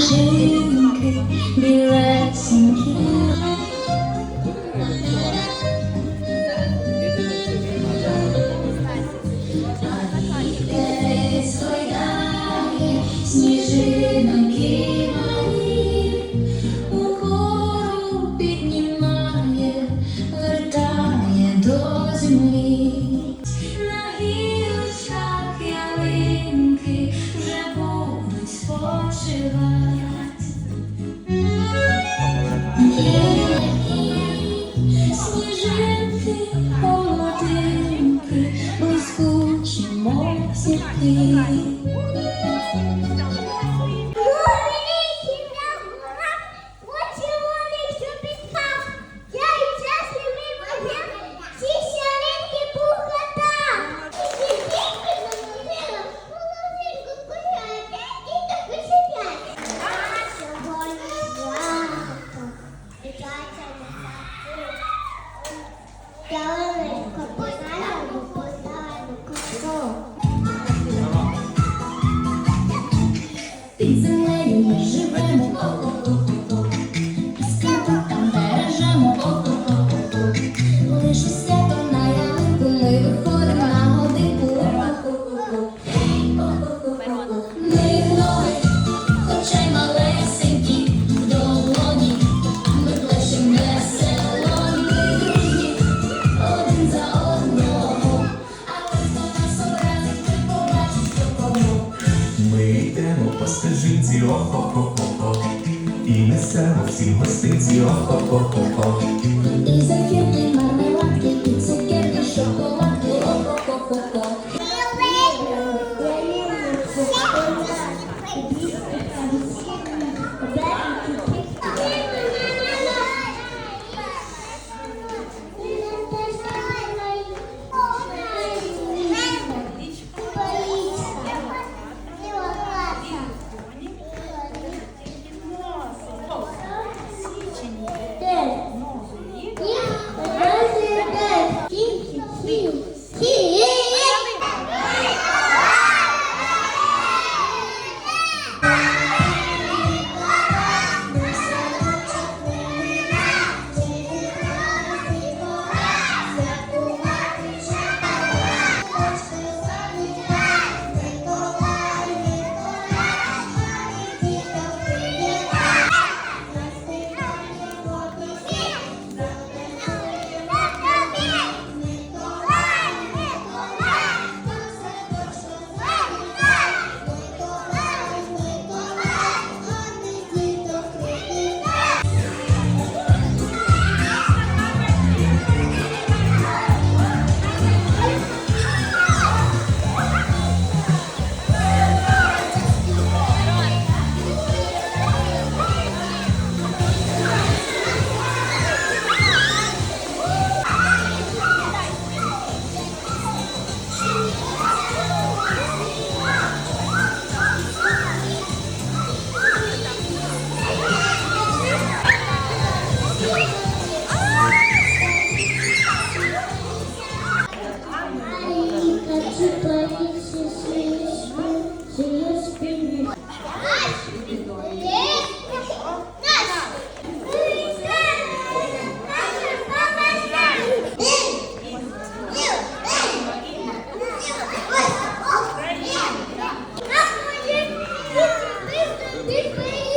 сніжинки, білесенькі. А вітер складає сніжинки, เลยกดติด гостинці, о-хо-хо-хо-хо, і несемо всім гостинці, о-хо-хо-хо-хо. Big, big.